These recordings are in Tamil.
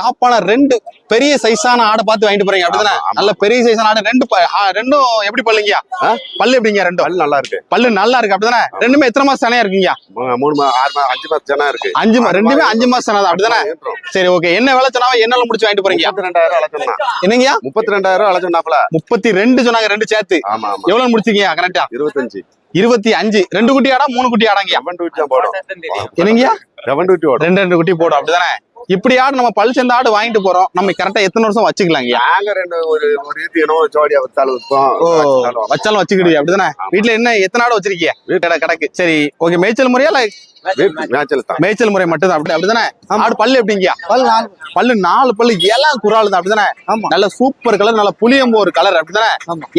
டாப்பான ரெண்டு பெரிய சைஸான ஆடை பார்த்து வாங்கிட்டு போறீங்க. அப்படிதானே. நல்ல பெரிய சைஸான ஆடு. ரெண்டு ரெண்டும் எப்படி பல்லுங்கயா? பல்லு எப்படிங்க ரெண்டும்? பல் நல்லா இருக்கு. பல்லு நல்லா இருக்கு. அப்படிதானே? ரெண்டுமே எத்தனை மாசம் சனையா இருக்குங்க மூ- மூணு மா ஆறு மா அஞ்சு மாசம் ஜனம் இருக்கு. அஞ்சு மா- ரெண்டுமே அஞ்சு மாசம் சனை தான்? அப்படிதானே. சரி ஓகே என்ன விலை சொன்னாவே என்ன முடிச்சு வாங்கிட்டு போறீங்க? முப்பத்தி ரெண்டாயிரம் அழைச்சோம்னா என்னங்கயா முப்பத்தி ரெண்டாயிரம் அழைச்சோம்னாப்ல முப்பத்தி ரெண்டு சொன்னாங்க ரெண்டு சேர்த்து. ஆமா எவ்வளவு முடிச்சிருக்கீங்க கரெக்டா இருபத்தஞ்சு. இருபத்தி அஞ்சு. ரெண்டு குட்டி ஆடா மூணு குட்டி தான் போடும். என்னங்கயா ரெண்டு ரெண்டு குட்டி போடும். அப்படிதானே? இப்படி ஆடு நம்ம பல் சேர்ந்த ஆடு வாங்கிட்டு போறோம். நம்ம கரெக்டா எத்தனை வருஷம் வச்சுக்கலாங்கயா நாங்க ரெண்டு ஒரு ஒரு இது என்னவோ ஜோடியா ஓ வச்சிருந்தாலும் வச்சாலும் வச்சுக்கிடுவீங்க அப்படிதானே? வீட்டுல என்ன எத்தனை ஆடு வச்சிருக்கீங்க வீட்டு கிடக்கு. சரி ஓகே மேய்ச்சல் முறையா மேய்ச்சல் முறை மட்டும் தான். அப்படி அப்படிதானே? ஆடு பல்லு எப்படிங்கயா பல் நாலு. பல்லு நாலு பல்லு எல்லாம் குறால் தான். அப்படிதானே? ஆமா. நல்ல சூப்பர் கலர் நல்ல புளியம்பு ஒரு கலர் அப்படிதானே.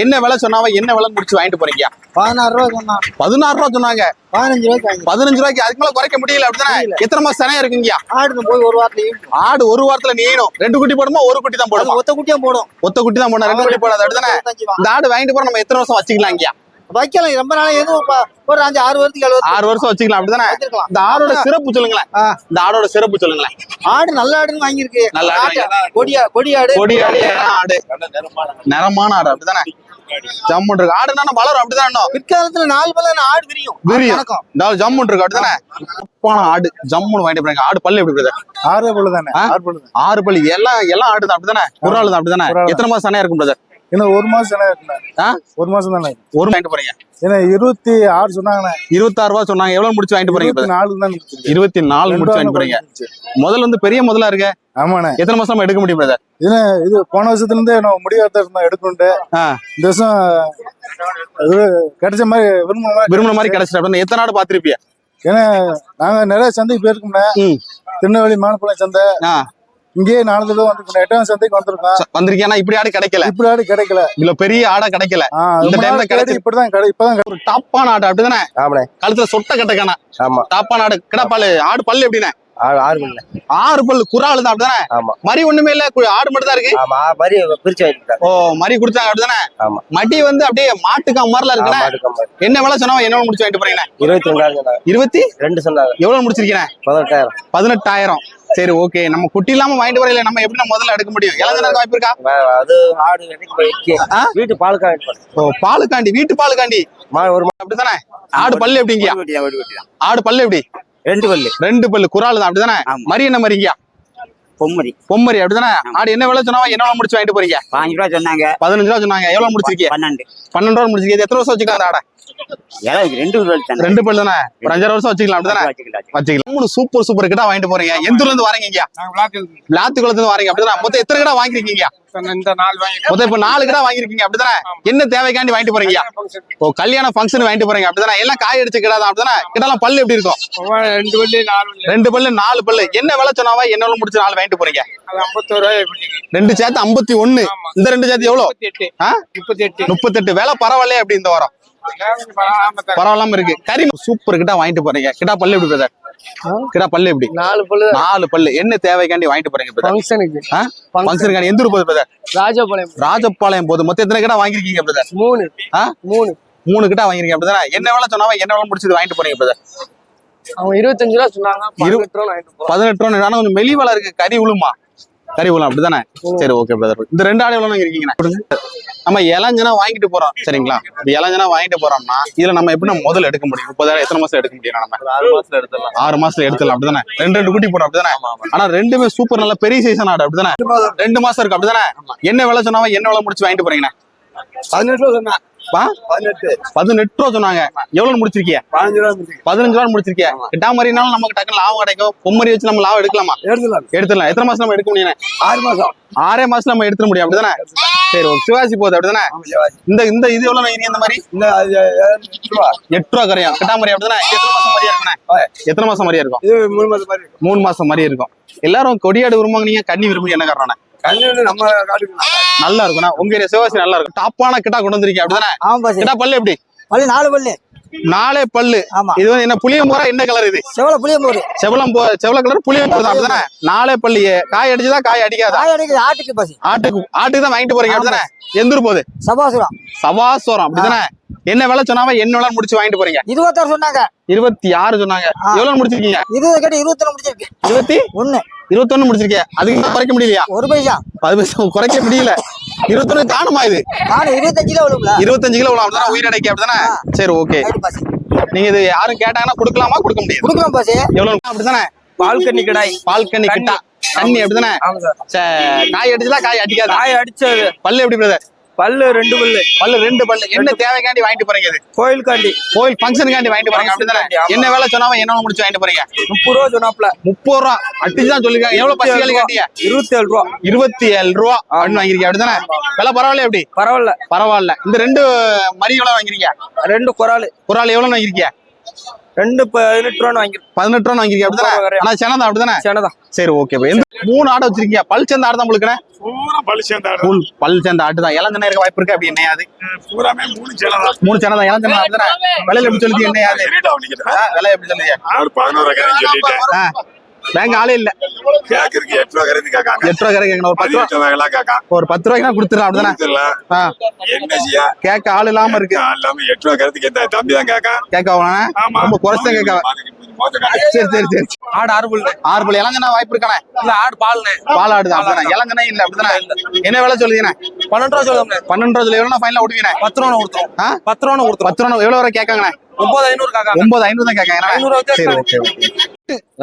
என்ன விலை சொன்னாவ என்ன விலை முடிச்சு வாங்கிட்டு போறீங்க? பதினாறு ரூபா சொன்னான். பதினாறு ரூபா சொன்னாங்க. பதினஞ்சு ரூபாய்க்கு பதினஞ்சு ரூபாய்க்கு அதுக்கு மேல குறைக்க முடியல. அப்படிதானே? எத்தனை மாசம் சனையா இருக்குங்கயா ஆடுன்னு போய் ஒரு வாரத்துலயும் ஆடு ஒரு வாரத்துல நீணும் ரெண்டு குட்டி போடுமா? ஒரு குட்டி தான் போடுமா? ஒத்த குட்டியா போடும். ஒத்த குட்டி தான் போடணும். ரெண்டு குட்டி போடாது. அப்படிதானே. இந்த ஆடு வாங்கிட்டு போற நம்ம எத்தனை வருஷம் வச்சுக்கலாங்கயா வைக்கலாம் ரொம்ப நாளா எதுவும் ஒரு ஒரு அஞ்சு ஆறு வருஷத்துக்கு ஏழு வருஷம் ஆறு வருஷம் வச்சுக்கலாம் அப்படிதானே? இந்த ஆடோட சிறப்பு சொல்லுங்களேன். இந்த ஆடோட சிறப்பு சொல்லுங்களேன். ஆடு நல்ல ஆடுன்னு வாங்கியிருக்கு. நல்ல ஆடு. கொடியா கொடியாடு கொடி ஆடு. ஆடு நிறமான ஆடு அப்படிதானே? ஜம்முன் இருக்கு. ஆடு என்னன்னா வளரும் அப்படிதானே இன்னும்? பிற்காலத்துல நாலு பல்ல நாடு விரியும்? விரியும். ஆடு ஜம்முன் இருக்கு அப்படிதானே? தப்பான ஆடு ஜம்முன் வாங்கிட்டு போறாங்க ஆடு பல்லு எப்படி? ஆறே பல்லு தானே? ஆறு பல்லு. ஆறு பல்லு எல்லாம் எல்லாம் ஆடு தான் அப்படிதானே? குறால் தான் அப்படிதானே. எத்தனை மாசம் சனையா இருக்கும் பிரதர் இன்னும் ஒரு மாசம். ஆ? ஒரு மாசம் தானே ஒரு வாங்கிட்டு போறீங்க ஏன்னா இருபத்தி ஆறு சொன்னாங்கண்ணே இருபத்தாறு ரூபா சொன்னாங்க எவ்வளவு முடிச்சு வாங்கிட்டு போறீங்க? நாலு தான். இருபத்தி நாலு முடிச்சு வாங்கிட்டு போறீங்க. முதல்ல வந்து பெரிய முதலா இருக்க ஆமாண்ணே எத்தனை மாசம் எடுக்க முடியும் பிரதர் இது போன வருஷத்துல இருந்தே நம்ம முடியாத இருந்தோம் எடுக்கணுண்டு ஆ. இந்த வருஷம் கிடைச்ச மாதிரி விரும்பின மாதிரி விரும்பின மாதிரி கிடைச்சிட்டு அப்படின்னு எத்தனை நாடு பாத்திருப்பிய ஏன்னா நாங்க நிறைய சந்தைக்கு போயிருக்கோம்ண்ணே. திருநெல்வேலி மானப்பாளையம் சந்தை. இங்கேயே நாலு தடவை வந்துருக்கோம் எட்டாம் சந்தைக்கு வந்திருக்கேன் ஆனா இப்படி ஆடு கிடைக்கல. இப்படி ஆடு கிடைக்கல. இல்ல பெரிய ஆடா கிடைக்கல. இந்த ரொம்ப time ல நாள் தேடி கிடைச்சு- இப்படிதான் கிடை இப்பதான் ஒரு டாப்பான ஆடு அப்படிதானே? ஆமாண்ணே. கழுத்துல சொட்ட கட்டக்கான ஆமா. டாப்பான ஆடு. கிடப்பாலு ஆடு பல்லு எப்படிண்ணே? ஆறு ஆறு மணி ஆறு பல்லு தான் அப்படிதானே? ஆமா. மரி ஒண்ணுமே இல்ல ஆடு மட்டும் தான் இருக்கு. ஆமா மாதிரி பிரிச்சு ஓ மரி குடுத்தாங்க அப்படிதானே? ஆமா. மடி வந்து அப்படியே மாட்டுக்கா அடுக்க மாதிரி என்ன விலை சொன்னா என்ன முடிச்சு வாங்கிட்டு போறீங்க இருபத்தி ரெண்டாயிரம் சொன்னாங்க. இருபத்தி? ரெண்டு சொன்னாங்க. எவ்வளவு முடிச்சிருக்கீங்க பதினெட்டாயிரம். பதினெட்டாயிரம். சரி ஓகே நம்ம குட்டி இல்லாம வாங்கிட்டு வரையில நம்ம எப்படி முதல்ல எடுக்க முடியும்? இளஞ்சனருக்கு வாய்ப்பு இருக்கா? அது ஆடு? வீட்டு பாலுக்கு வாங்கிட்டு போனேன். ஓ பாலுக்காண்டி வீட்டு பாலுக்காண்டி ஒரு அப்படிதானே ஆடு பல்லு எப்படிங்கயா. ஆடு பல்லு எப்படி? ரெண்டு பல்லு. ரெண்டு பல்லு. குறால் தான் அப்படிதானே ஆமா. மரி என்ன மரிங்கயா பொம்மரி. பொம்மரி அப்படிதானே ஆடு என்ன விலை சொன்னா என்ன முடிச்சு வாங்கிட்டு போறீங்க? பாஞ்சு ரூபா சொன்னாங்க. பதினஞ்சு ரூபா சொன்னாங்க. எவ்வளவு முடிச்சிருக்கீங்க? பன்னெண்டு. பன்னெண்டு ரூபா முடிச்சிருக்கீங்க. எத்தனை வருஷம் வச்சுக்கலாம் அந்த ஆடை? ரெண்டு தானே? ஒரு அஞ்சாறு வருஷம் வச்சுக்கலாம் அப்படிதானே? வச்சுக்கலாம் மூணு சூப்பர் சூப்பர் கிட்ட வாங்கிட்டு போறீங்க. எந்த ஊர்ல இருந்து வரீங்க விளாத்து குளத்துல இருந்து வரீங்க அப்படிதானே? மொத்தம் எத்தனை கிட்ட வாங்கிருக்கீங்க மொத்தம் இப்ப நாலு கிட்ட வாங்கிருக்கீங்க அப்படிதானே? என்ன தேவைக்காண்டி வாங்கிட்டு போறீங்க? ஓ கல்யாண ஃபங்க்ஷன் வாங்கிட்டு போறீங்க அப்படிதானே? எல்லாம் காய் அடிச்சு கிடாதான் அப்படிதானே? கிட்டலாம் பல்லு எப்படி இருக்கும்? ரெண்டு பல்லு நாலு பல்லு. என்ன விலை சொன்னாவா? என்ன முடிச்சு நாலு வாங்கிட்டு போறீங்க? ரெண்டு சேர்த்து ஐம்பத்தி ஒண்ணு. இந்த ரெண்டு சேர்த்து எவ்வளவு முப்பத்தி எட்டு? முப்பத்தி எட்டு. வேலை பரவாயில்லையே அப்படி இந்த வாரம். பரவாயில்லாம இருக்கு. கறி சூப்பர் கிட்ட வாங்கிட்டு போறீங்க. கிட்டா பல்லு எப்படி பிரதர் கிட்டா பல்லு எப்படி? நாலு பல்லு. நாலு பல்லு. என்ன தேவைக்காண்டி வாங்கிட்டு போறீங்க ஃபங்க்ஷனுக்கு ஃபங்க்ஷனுக்காண்டி எந்த ஊர் போகுது பிரதர் ராஜபாளையம். ராஜபாளையம் போகுது. மொத்தம் எத்தனை கிட்ட வாங்கிருக்கீங்க பிரதர் மூணு? மூணு. மூணு கிட்ட வாங்கிருக்கீங்க பிரதர் என்ன வேலை சொன்னாவா என்ன வேலை முடிச்சது வாங்கிட்டு போறீங்க பிரதர் அவங்க இருபத்தஞ்சு ரூபா சொன்னாங்க. பதினெட்டு ரூபா வாங்கிட்டு போறோம். பதினெட்டு ரூபா ஆனா கொஞ்சம் மெலிவலா இருக்கு. கறி விழுமா கறி விழும் அப்படிதானே? சரி ஓகே பிரதர் இந்த ரெண்டு ஆடு எவ்வளவு இருக்கீங்க? கொடுங்க. நம்ம இளஞ்சனா வாங்கிட்டு போறோம் சரிங்களா? இந்த இளஞ்சனா வாங்கிட்டு போறோம்னா இதுல நம்ம எப்படி நம்ம முதல்ல எடுக்க முடியும். முப்பதாயிரம் எத்தனை மாசம் எடுக்க முடியும் நம்ம? ஆறு மாசத்துல எடுத்துடலாம். ஆறு மாசத்துல எடுத்துடலாம் அப்படிதானே? ரெண்டு ரெண்டு குட்டி போடும் அப்படிதானே? ஆனா ரெண்டுமே சூப்பர் நல்ல பெரிய சைஸ் ஆடு அப்படிதானே? ரெண்டு மாசம் இருக்கு அப்படிதானே? என்ன விலை சொன்னாவா என்ன விலை முடிச்சு வாங்கிட்டு போறீங்கண்ணா? பதினெட்டு சொன்னா? பதினெட்டு. ரூபா சொன்னாங்க. எவ்வளவு முடிச்சிருக்கிய? பதினஞ்சு ரூபா முடிச்சிருக்கிய? கிட்டா மாதிரினாலும் நமக்கு லாபம் கிடைக்கும். பொம்மரி வச்சு நம்ம லாபம் எடுக்கலாமா? எடுத்துலாம் எடுத்துடலாம். எத்தனை மாசம் நம்ம எடுக்க முடியும் ஆறு மாசம். ஆறே மாசம் நம்ம எடுத்துட முடியும் அப்படிதானே? சரி ஓகே சிவாசி போகுது அப்படிதானே? இந்த இந்த இது எவ்வளவு இந்த மாதிரி? எட்டு ரூபா. கரையும் கிட்டா மாதிரி அப்படிதானே? எத்தனை மாசம் மாதிரியா இருக்குண்ணே எத்தனை மாசம் மாதிரியா இருக்கும்? மூணு மாசம் மாதிரி இருக்கும். இருக்கும். எல்லாரும் கொடியாடு விரும்புவாங்க நீங்க கன்னி விரும்பி என்ன காரணம் நல்லா இருக்கும்ண்ணா உங்க ஏரியா சிவாசி நல்லா இருக்கும் டாப்பான கிட்டா கொண்டு வந்திருக்கீங்க அப்படிதானே? ஆமா பாசி கிட்டா பல்லு எப்படி? பல்லு நாலு பல்லு. நாலே பல்லு. ஆமா. இது வந்து என்ன புளியம்போரா என்ன கலர் இது? செவல புளிய போரு செவலம் போ செவல கலர் புளியம்போர் தான் அப்படிதானே? நாலே பல்லியே காய் அடிச்சுதா காய் அடிக்காதா? காய் அடிக்குது ஆட்டுக்கு பாசி. ஆட்டுக்கு ஆட்டுக்கு தான் வாங்கிட்டு போறீங்க அப்படிதானே? எந்த ஊர் போகுது? சபாசுரம். சவாசோரம் அப்படிதானே? என்ன விலை சொன்னாவ என்ன விலை முடிச்சு வாங்கிட்டு போறீங்க? இருபத்தாறு சொன்னாங்க. இருபத்தி ஆறு சொன்னாங்க எவ்வளவு முடிச்சிருக்கீங்க? இருபது கேட்டு இருபத்தொன்னு முடிச்சிருக்கு. இருபத்தி? ஒண்ணு. இருபத்தொன்னு முடிச்சிருக்கீங்க. அதுக்கு குறைக்க முடியலையா? ஒரு பைசா. அது பைசா குறைக்க முடியல. இருபத்தொன்னு காணுமா இது? இருபத்தஞ்சு கிலோ விழுப்புல இருபத்தஞ்சு கிலோ உள்ள அப்படிதானே? உயிரடைக்கு அப்படிதானே? சரி ஓகே. நீங்க இது யாரும் கேட்டாங்கன்னா கொடுக்கலாமா? கொடுக்க முடியாது. கொடுக்குறோம் பாஸ் எவ்வளவு? அப்படிதானே? பால் கண்ணி கடாய். பால் கண்ணி கிட்டா கண்ணி அப்படிதானே? காய் அடிச்சதா? காய் அடிக்காதா? காய் அடிச்சது. பல்லு எப்படி பிரதர் பல்லு ரெண்டு பல்லு. பல்லு ரெண்டு பல்லு. என்ன தேவைக்காண்டி வாங்கிட்டு போறீங்க இது? கோயிலுக்காண்டி. கோயில் ஃபங்க்ஷனுக்காண்டி வாங்கிட்டு போறீங்க. அப்படிதானே. என்ன வேலை சொன்னாவ என்ன முடிச்சு வாங்கிட்டு போறீங்க. முப்பது ரூபா சொன்னாப்ல முப்பது ரூபா. அட்டிச்சு தான் சொல்லிருக்காங்க எவ்வளவு பசிக்காலி காட்டிய இருபத்தி ஏழு ரூபா. இருபத்தி ஏழு ரூபா. அப்படின்னு வாங்கிருக்கீங்க அப்படிதானே? விலை பரவாயில்ல எப்படி? பரவாயில்ல. பரவாயில்ல. இந்த ரெண்டு மரி எவ்வளவு வாங்கிருக்கீங்க ரெண்டு குறாலு. ஒரு ஆள் எவ்வளவு வாங்கிருக்கீங்க ரெண்டு பதினெட்டு ரூபான்னு வாங்கிருக்கோம் பதினெட்டு ரூபா வாங்கிருக்கீங்க அப்படிதானே? ஆனா செனதா அப்படிதானே? சேனதான் சரி ஓகே எந்த மூணு ஆடை வச்சிருக்கீங்க பல் சேர்ந்த ஆடு தான் உங்களுக்கு பழி சேர்ந்தாடு ஃபுல் பல் சேர்ந்த ஆட்டு தான் இளஞ்சன இருக்க வாய்ப்பு இருக்கு? அப்படி என்னையாது பூராமே மூணு சேலம் மூணு சேனல் தான் இளஞ்சன ஆடு தானே விலையில எப்படி சொல்லுது என்னையாது விலை எப்படி சொல்லுது? பதினோரு சொல்லிட்டேன். பேங்க் ஆளே இல்ல. கேக்குறதுக்கு எட்டு ரூபா கரைந்து கேட்காங்க எட்டு ரூபா கிடைக்கும் ஒரு பத்து ரூபா கேட்கான் ஒரு பத்து ரூபாய்க்கு கொடுத்துடலாம் அப்படிதானே? என்ன செய்ய? கேட்க ஆள் இல்லாம இருக்கு. இல்லாம எட்டு ரூபா எந்த தம்பி தான் ரொம்ப குறைச்சா கேட்க சரி சரி சரி ஆடு ஆறு பல்லு ஆறு வாய்ப்பு இருக்கானே? இல்ல ஆடு பால்னு பால் ஆடுதான் அப்படிதானே? இளஞ்சனே இல்ல அப்படிதானே? என்ன விலை சொல்லுதீங்க பன்னெண்டு ரூபா சொல்லுங்க பன்னெண்டு ரூபா எவ்வளவு ஃபைனல் ஓட்டுவீங்க பத்து ரூபா கொடுத்துரும். ஆ? பத்து ரூபா கொடுத்துரும். பத்து ரூபா எவ்வளவு வரை கேட்காங்கண்ணே? ஒன்பது ஐநூறு காக்கா ஒன்பது ஐநூறு தான் கேட்காங்க சரி. ஓகே.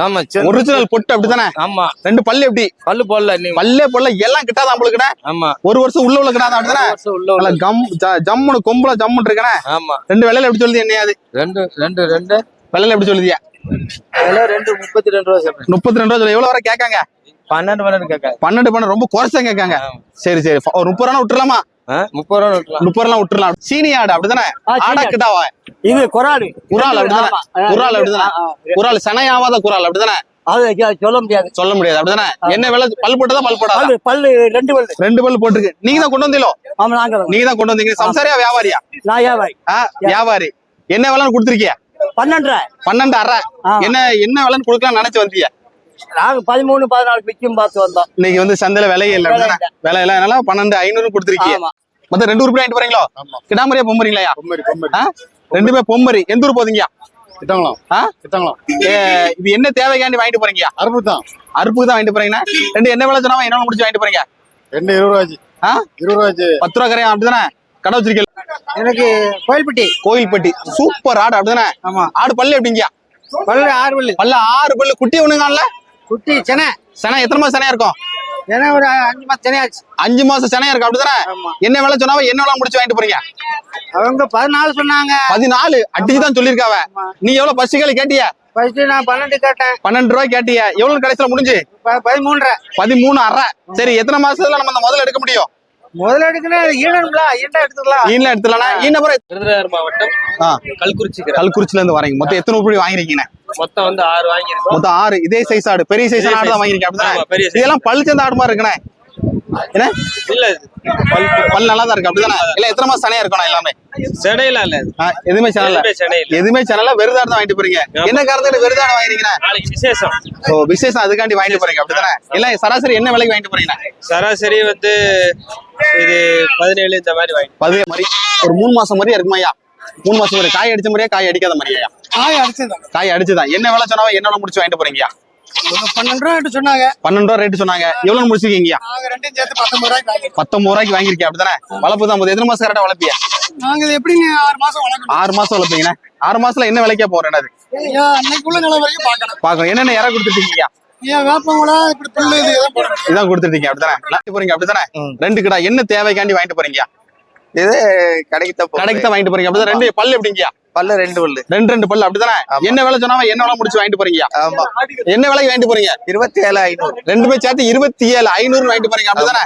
ஆமா ஒரிஜினல் பொட்டு அப்படிதானே ஆமா. ரெண்டு பல்லு எப்படி? பல்லு போடல நீ பல்லே பொல்ல எல்லாம் கிட்டாதான் நம்மளுக்குண்ணே ஆமா. ஒரு வருஷம் உள்ள உள்ள கிட்டாதான் அப்படிதானே உள்ள. கம் ஜம்முன்னு கொம்புல ஜம்முன்னு இருக்கனே? ஆமா. ரெண்டு வெள்ளையில எப்படி சொல்லுது என்னையாது ரெண்டு ரெண்டு ரெண்டு. வெள்ளையில எப்படி சொல்லுதியா? ரெண்டு முப்பத்தி ரெண்டு ரூபா முப்பத்தி ரெண்டு ரூபா எவ்வளவு வரை கேட்காங்க? பன்னெண்டு பன்னெண்டு கேட்க பன்னெண்டு பன்னெண்டு ரொம்ப குறைச்சா கேட்காங்க. சரி சரி. ஒரு முப்பது ரூபா விட்டுறலாமா? முப்பது ரூபா விட்டுலாம் முப்பது ரூபா விட்டுறலாம். சீனி ஆடு அப்படிதானே? ஆடா கிட்டாவா இது கொராடு குரால் அப்படிதானே? குரால் அப்படிதானே? குரால் சனையாவாத குரால் அப்படிதானே? அது சொல்ல முடியாது. சொல்ல முடியாது. அப்படிதானே? என்ன விலை? பல் போட்டதா பல் போடாதா? பல்லு ரெண்டு ரெண்டு பல் போட்டிருக்கு. நீங்க தான் கொண்டு வந்தீங்களோ? ஆமா நாங்க நீங்க தான் கொண்டு வந்தீங்க. சம்சாரியா வியாபாரியா? நான் வியாபாரி. என்ன விலைன்னு கொடுத்துருக்கிய? பன்னெண்டரை. பன்னெண்டு அரை. என்ன என்ன விலைன்னு கொடுக்கலாம்னு நினைச்சு வந்தீங்க? நாங்க பதிமூணு பதினாலு விற்கும் பார்த்து வந்தோம். இன்னைக்கு வந்து சந்தையில விலை இல்ல விலை அப்படிதானே? விலை இல்ல. அதனால பன்னெண்டு ஐநூறு கொடுத்துருக்கீங்க ஆமா. மொத்தம் ரெண்டு உருப்படி வாங்கிட்டு போறீங்களோ? கிடாமரியா பொம்மரிங்களா? ரெண்டுமே பொம்மரி எந்த ஊர் போதீங்க கிட்டாங்களாம் ஆ? கிட்டாங்களாம் ஏ, இது என்ன தேவைக்காண்டி வாங்கிட்டு போறீங்க? அறுபது தான் அறுப்புக்கு தான் வாங்கிட்டு போறீங்கன்னா ரெண்டு என்ன விலை சொன்னா என்ன முடிச்சு வாங்கிட்டு போறீங்க? ரெண்டு இருபது ஆ? இருபது ரூபாய்க்கு பத்து ரூபா கரையா அப்படிதானே? கடை வச்சிருக்கீங்க எனக்கு கோயில்பட்டி. கோயில்பட்டி. சூப்பர் ஆடு அப்படிதானே? ஆமா. ஆடு பல்லு எப்படிங்க? பல்லு ஆறு பல்லு. பல்ல ஆறு பல்லு குட்டி ஒண்ணுங்கல்ல குட்டி செனை. சனை எத்தனை மாசம் சனையா இருக்கும்? செனை ஒரு அஞ்சு மாசம் செனையாச்சு அஞ்சு மாசம் சனையா இருக்கும் அப்படிதானே என்ன விலை சொன்னாவ என்ன விலை முடிச்சு வாங்கிட்டு போறீங்க? அவங்க பதினாலு சொன்னாங்க. பதினாலு? அடிச்சு தான் சொல்லிருக்காவ நீ எவ்வளவு பசுகளை கேட்டிய? ஃபர்ஸ்ட் நான் பன்னெண்டு கேட்டேன். பன்னெண்டு ரூபாய் கேட்டிய. எவ்வளவு கடைசியில முடிஞ்சு? ப- பதிமூன்றரை. பதிமூணு அரை. சரி எத்தனை மாசத்துல நம்ம அந்த முதல்ல எடுக்க முடியும்? முதல்ல எடுக்கணும் ஈனம்ல ஈண்டா எடுத்துக்கலாம். ஈன பிறகு விருதுநகர் மாவட்டம் கல்குறிச்சி கல்குறிச்சில இருந்து வரீங்க. மொத்தம் எத்தனை உருப்படி வாங்கிருக்கீங்க மொத்தம் வந்து ஆறு வாங்கியிருக்கோம். மொத்தம் ஆறு. இதே சைஸ் ஆடு. பெரிய சைஸ் ஆடு தான் size. இதெல்லாம் பல் சேர்ந்த ஆடு மாதிரி இருக்குண்ணே. என்ன? இல்ல பல் பல் நல்லா தான் இருக்கு. அப்படிதானே? இல்ல எத்தனை மாசம் சனையா இருக்கணும் எல்லாமே? சென்னையில இல்ல. எதுவுமே சேனல்ல எதுவுமே சேனல்ல வெறுதாடு தான் வாங்கிட்டு போறீங்க. என்ன காரணத்துக்கு வெறுதாடு வாங்கிருக்கீங்க நாளைக்கு விசேஷம். ஓ விசேஷம். அதுக்காண்டி வாங்கிட்டு போறீங்க. அப்படிதானே? இல்ல சராசரி என்ன விலைக்கு வாங்கிட்டு போறீங்க? சராசரி வந்து இது பதினேழு இந்த மாதிரி வாங்கி பதவிய மாதிரி. ஒரு மூணு மாசம் மாதிரியா இருக்குமா ஐயா? மூணு மாசம் மாதிரி காய் அடிச்ச மாதிரியா காய் அடிக்காத மாதிரியா? காய் அடிச்சதான் காய் அடிச்சுதான். என்ன விலை சொன்னாவோ? என்னோட முடிச்சு வாங்கிட்டு போறீங்க? பன்னெண்டு ரூபா சொன்னாங்க. பன்னெண்டு ரூபா ரேட்டு சொன்னாங்க. எவ்வளவு முடிச்சிருக்கீங்க நாங்க ரெண்டையும் சேர்த்து பத்தொன்பது ரூபாய்க்கு பத்தொன்பது ரூபாய்க்கு வாங்கிருக்கீங்க அப்படிதானே வளர்ப்பு தான் எத்தனை மாசம் கரெக்டா வளர்ப்பிய? நாங்க இது எப்படிங்க ஆறு மாசம் ஆறு மாசம் வளர்ப்பீங்கண்ணே. ஆறு மாசத்துல என்ன விலைக்கா போறேன் ஐயா, அன்னைக்குள்ள நிலை வரைக்கும் பார்க்கணும். பாக்கணும் என்னென்ன இற கொடுத்துருக்கீங்க? இதான் கொடுத்துருக்கீங்க. அப்படிதானே வாங்கிட்டு போறீங்க. அப்படிதானே ரெண்டு கிடா. என்ன தேவைக்காண்டி வாங்கிட்டு போறீங்க? இது கடைக்கு தான் கடைக்கு தான் வாங்கிட்டு போறீங்க. அப்படிதான் ரெண்டு பல்லு எப்படிங்கயா பல்ல ரெண்டு பல்லு. ரெண்டு ரெண்டு பல்லு அப்படிதானே? என்ன விலை சொன்னாவ என்ன விலை முடிச்சு வாங்கிட்டு போறீங்க ஆமா. என்ன விலைக்கு வாங்கிட்டு போறீங்க? இருபத்தி ஏழு ஐநூறு ரெண்டுமே சேர்த்து இருபத்தி ஏழு ஐநூறு வாங்கிட்டு போறீங்க. அப்படிதானே?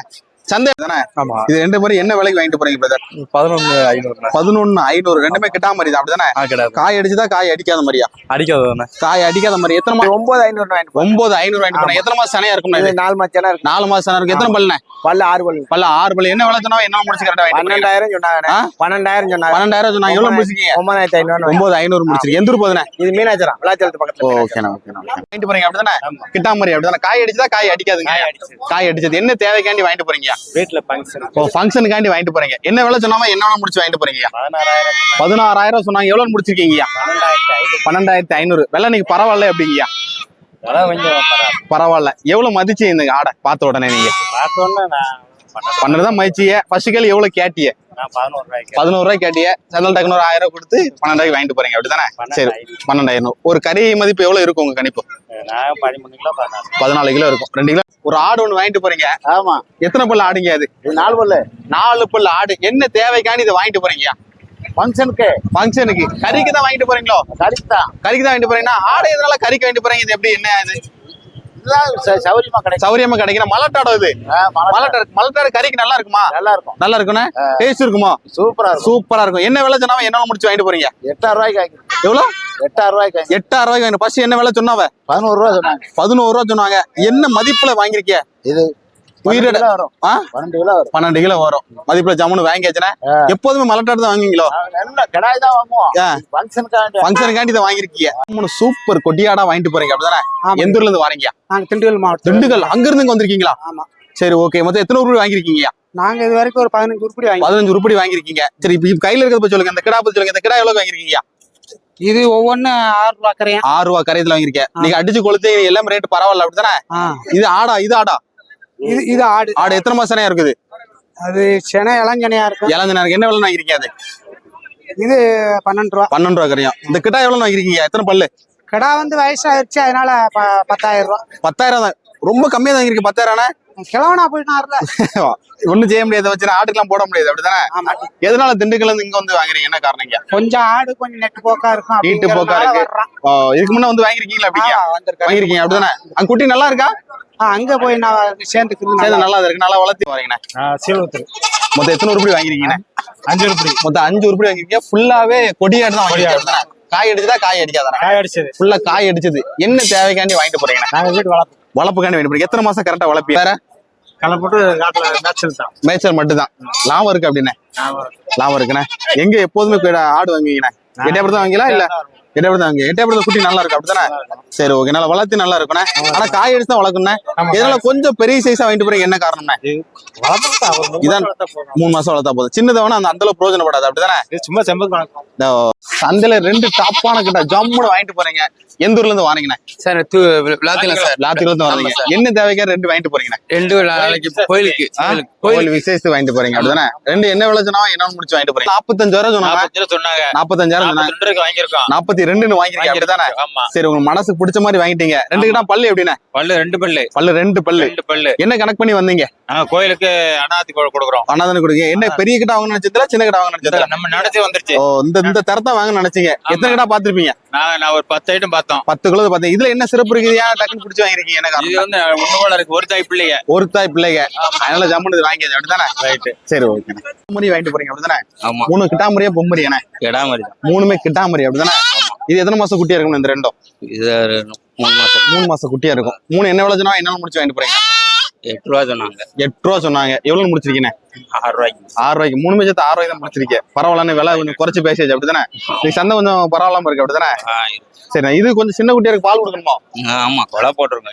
சந்தை தானே? ஆமா. இது ரெண்டு பேரும் என்ன விலைக்கு வாங்கிட்டு போறீங்க பிரதர் பதினொன்னு ஐநூறு பதினொன்னு ஐநூறு ரெண்டுமே கிட்டா மாதிரி தான் அப்படிதானே? கிடையாது காய் அடிச்சுதா காய் அடிக்காத மாதிரியா அடிக்காது காய் அடிக்காத மாதிரி எத்தனை மா- ஒன்பது ஐநூறு வாங்கிட்டு ஒன்பது ஐநூறு வாங்கிட்டு போறேன். எத்தனை மாசம் சனையா இருக்கும் இது நாலு மச்சனா இருக்கு. நாலு மாசம் சனை இருக்கு. எத்தனை பல்லுண்ணே? பல்ல ஆறு பல்லு. பல்ல ஆறு பல்லு. என்ன சொன்னாவோ என்ன முடிச்சு கரெக்டா? பன்னெண்டாயிரம் சொன்னாங்க? பன்னெண்டாயிரம் சொன்னாங்க. பன்னெண்டாயிரம் சொன்னாங்க. எவ்வளவு முடிச்சிருக்கீங்க ஒன்பதாயிரத்தி ஐநூறு ஒன்பது ஐநூறு முடிச்சிருக்கீங்க. எந்த போதுண்ணே இது மீனாச்சரம் விளாச்சலத்து பக்கத்துல. ஓகேண்ணா ஓகேண்ணா வாங்கிட்டு போறீங்க அப்படிதானே? கிட்டாமரி அப்படிதானே? காய் அடிச்சதா காய் அடிக்காதுங்க. காய் அடிச்சது. என்ன தேவைக்காண்டி வாங்கிட்டு போறீங்க? வீட்டுல ஃபங்க்ஷன் ஓ ஃபங்க்ஷனுக்காண்டி வாங்கிட்டு போறீங்க. என்ன விலை சொன்னாம என்ன விலை முடிச்சு வாங்கிட்டு போறீங்க பதினாறாயிரம். பதினாறாயிரம் சொன்னாங்க. எவ்வளவு முடிச்சிருக்கீங்க பன்னெண்டாயிரத்தி ஐநூறு. விலை நீங்க பரவாயில்ல கொஞ்சம் பரவாயில்ல. எவ்வளவு மதிச்சு இந்த ஆடை பார்த்த உடனே நீங்க? பன்னெண்டு தான் மதிச்சிய. ஃபர்ஸ்ட் கேள்வி எவ்வளவு கேட்டிய? பதினோரு ரூபாய் கேட்டிய செந்தல் டக்குனு ஒரு ஆயிரம் ரூபாய் கொடுத்து பன்னெண்டாயிரம் வாங்கிட்டு போறீங்க அப்படிதானே? சரி பன்னெண்டாயிரம் ஒரு கறி மதிப்பு எவ்வளவு இருக்கும் உங்க கணிப்பு? பதினாலு கிலோ இருக்கும். ரெண்டு கிலோ. ஒரு ஆடு ஒண்ணு வாங்கிட்டு போறீங்க. ஆமா. எத்தனை பல்லு ஆடுங்க அது? இது நாலு பல்லு. நாலு பல்லு ஆடு. என்ன தேவைக்காண்டி இதை வாங்கிட்டு போறீங்க? ஃபங்க்ஷனுக்கு ஃபங்க்ஷனுக்கு கறிக்கு தான் வாங்கிட்டு போறீங்களோ? கறிக்கு தான். கறிக்கு தான் வாங்கிட்டு போறீங்கன்னா ஆடு எதனால கறிக்கு வாங்கிட்டு போறீங்க? இது எப்படி என்ன இது இதுதான் ச- சௌகரியமா கிடைக்கும். சௌரியமா கிடைக்கிற மலட்டாடம் இது. மலட்டாடு. மலட்டாடு கறிக்கு நல்லா இருக்குமா? நல்லா இருக்கும் நல்லா இருக்குண்ணே டேஸ்ட் இருக்குமா? சூப்பரா சூப்பரா இருக்கும். என்ன விலை சொன்னாவ? என்ன முடிச்சு வாங்கிட்டு போறீங்க? எட்டாயிரம் ரூபாய்க்கு எவ்வளவு எட்டாயிரம் ரூபாய்க்கு எட்டாயிரம் ரூபாய்க்கு ஃபர்ஸ்ட் என்ன விலை சொன்னாவ? பதினோரு ரூபா சொன்னாங்க. பதினோரு ரூபா சொன்னாங்க. என்ன மதிப்புல வாங்கிருக்கிய இது உயிரிட- பன்னெண்டு கிலோ வரும். மதிப்புல ஜம்முன்னு வாங்கியாச்சுன்னா எப்போதுமே மலட்டாடு தான் வாங்குவீங்களோ? கடாய் தான் ஃபங்க்ஷனுக்காண்டி இதை வாங்கிருக்கீங்க மூணு சூப்பர் கொட்டியாடா வாங்கிட்டு போறீங்க அப்படிதானே. எந்த ஊர்ல இருந்து வாரீங்க? திண்டுக்கல் மாவட்டம். திண்டுக்கல். அங்க இருந்து வந்திருக்கீங்களா? ஆமா. சரி ஓகே மொத்தம் எத்தனை ரூபாய் வாங்கிருக்கீங்க நாங்க இது வரைக்கும் ஒரு பதினஞ்சு உருப்படி வாங்கி பதினஞ்சு உருப்படி வாங்கிருக்கீங்க சரி இப்ப கையில இருக்கிறத சொல்லுங்க. இந்த கிடா பத்தி சொல்லுங்க. இந்த கிடா எவ்வளவு வாங்கிருக்கீங்க இது ஒவ்வொன்னு ஆறு ரூபா ஆறு ரூபா கரையத்துல வாங்கிருக்கீங்க நீங்க அடிச்சு கொளுத்து எல்லாம் ரேட் பரவாயில்ல அப்படிதானே? இது ஆடா இது ஆடா. இது இது ஆடு. ஆடு எத்தனை மாசம் இருக்குது? அது சென இளஞ்சனையா இருக்கும். இளஞ்ச நேரம் என்ன விலை வாங்கிருக்கீங்க அது? இது பன்னெண்டு ரூபா. பன்னெண்டு ரூபா கரையும். இந்த கிட்டா எவ்வளவு வாங்கிருக்கீங்க எத்தனை பல்லு? கடா வந்து வயசாயிருச்சு அதனால பத்தாயிரம் ரூபா. பத்தாயிரம் தான். ரொம்ப கம்மியா தான் வாங்கிருக்கு பத்தாயிரம் கிழவனா போயிட்டாருல ஒண்ணும் செய்ய முடியாது. வச்சு ஆட்டுக்கெல்லாம் போட முடியாது. அப்படிதானே? எதனால திண்டுக்கல்ல இருந்து இங்க வந்து வாங்குறீங்க? என்ன காரணங்க கொஞ்சம் ஆடு கொஞ்சம் நெட்டு போக்கா இருக்கும் நீட்டு போக்கா இருக்கு. இதுக்கு முன்ன வந்து வாங்கிருக்கீங்களா அப்படிங்க. வாங்கிருக்கீங்க அப்படிதானே? அங்க குட்டி நல்லா இருக்கா? அங்க போய் நான் சேர்ந்துக்கிறது சரி நல்லா இருக்கு. நல்லா வளர்த்தி வரீங்கண்ணே. சீலத்தூர் மொத்தம் எத்தனை உருப்படி வாங்கிருக்கீங்க அஞ்சு ரூபாய் மொத்தம் அஞ்சு உருப்படி வாங்கிருக்கீங்க ஃபுல்லாவே கொடியாடு தான் வாங்கிருக்கீங்க காய் அடிச்சதா காய் அடிக்காதானே? காய் அடிச்சது. ஃபுல்லா காய் அடிச்சது. என்ன தேவைக்காண்டி வாங்கிட்டு போறீங்க நாங்க வீட்டு வளர்ப்போம் வாங்கிட்டு போறீங்க எத்தனை மாசம் கரெக்டா வளர்ப்பீங்க வேற? களை போட்டு காட்டுல மேட்சல் தான். மேய்ச்சல் மட்டும்தான். லாபம் இருக்கு அப்படின்னே? லாபம் இருக்குண்ணே எங்க எப்போதுமே ஆடு வாங்குவீங்கண்ணே? எட்டயபுரத்தை வாங்கிங்களா இல்ல? எட்டயபுரத்தை வாங்க எட்டயபுரத்தை குட்டி நல்லா இருக்கும் அப்படிதானே சரி ஓகே நல்லா வளர்த்து நல்லா இருக்குண்ணே. ஆனா காய் அடிச்சு தான் வளர்க்கணுண்ணே இதனால கொஞ்சம் பெரிய சைஸா வாங்கிட்டு போறீங்க என்ன காரணம்ண்ணே? இதான் மூணு மாசம் வளர்த்தா போதும். சின்னதை வேணா அந்த அந்த அளவு பிரயோஜனப்படாது அப்படிதானே சும்மா செம்பது வணக்கம் சந்தையில ரெண்டு டாப்பான கிட்ட ஜம்முன்னு வாங்கிட்டு போறீங்க. எந்த ஊர்ல இருந்து வாரீங்கண்ணே சார் விளாத்திலாம் சார். லாத்தில இருந்து வரீங்க என்ன தேவைக்கா ரெண்டு வாங்கிட்டு போறீங்கண்ணே? ரெண்டு நாளைக்கு கோயிலுக்கு கோயில் விசேஷத்துக்கு வாங்கிட்டு போறீங்க அப்படிதானே ரெண்டு என்ன விலை சொன்னா என்ன முடிச்சு வாங்கிட்டு போறீங்க. நாற்பத்தஞ்சாயிரம் சொன்னாங்க. நாற்பது சொன்னாங்க நாற்பத்தஞ்சாயிரம் சொன்னாங்க நாற்பத்தி நாற்பத்தி ரெண்டுன்னு வாங்கிருக்கீங்க அப்படிதானே சரி உங்க மனசுக்கு பிடிச்ச மாதிரி வாங்கிட்டீங்க. ரெண்டு கிட்ட பல்லு எப்படிண்ணே? பல்லு ரெண்டு பல்லு. பல்லு ரெண்டு பல்லு. ரெண்டு பல்லு. என்ன கணக்கு பண்ணி வந்தீங்க? கோயிலுக்கு அனாதி கொடுக்குறோம். அண்ணாதானே கொடுங்க என்ன பெரிய கிட்ட வாங்க நினைச்சதுல சின்ன கிட்ட வாங்க நினைச்சதுல? நம்ம நடத்தி வந்துருச்சு. ஓ இந்த இந்த தரத்தை வாங்க நினைச்சீங்க. எத்தனை கிட்ட பாத்திருப்பீங்க நான் நான் ஒரு பத்து ஐட்டம் பார்த்தோம். பத்து கிலோ பாத்தீங்க இதுல என்ன சிறப்பு இருக்குது? ஏன் டக்குன்னு பிடிச்சி வாங்கிருக்கீங்க என்ன இது வந்து ஒண்ணு இருக்கு. ஒரு தாய் பிள்ளைங்க. ஒரு தாய் பிள்ளைங்க. அதனால ஜம்முன்னு வாங்கியது அப்படிதானே ரைட்டு சரி ஓகே. பொம்மரி வாங்கிட்டு போறீங்க. அப்படிதானே மூணு கிட்டாமரியா பொம்மரியானே கிடா மாதிரி தான். மூணுமே கிட்டாமரி அப்படிதானே இது எத்தனை மாசம் குட்டியா இருக்கும் இந்த ரெண்டும்? இது மூணு மாசம். மூணு மாசம் குட்டியா இருக்கும். மூணு என்ன விலை சொன்னா என்ன முடிச்சு வாங்கிட்டு போறீங்க? எட்டு ரூபா சொன்னாங்க. எட்டு ரூபா சொன்னாங்க. எவ்வளவு முடிச்சிருக்கீங்க? ஆறு ரூபாய்க்கு. ஆறு ரூபாய்க்கு. மூணு மேஜத்து ஆறு ரூபாய்க்கு தான் முடிச்சிருக்கேன் பரவாயில்லன்னு விலை கொஞ்சம் குறைச்சு பேசியாச்சு அப்படிதானே நீ சந்தை கொஞ்சம் பரவாயில்லாம இருக்கு அப்படிதானே சரி இது கொஞ்சம் சின்ன குட்டியா இருக்கு பால் கொடுக்கணுமா? ஆமா கொலை போட்டிருக்கோம்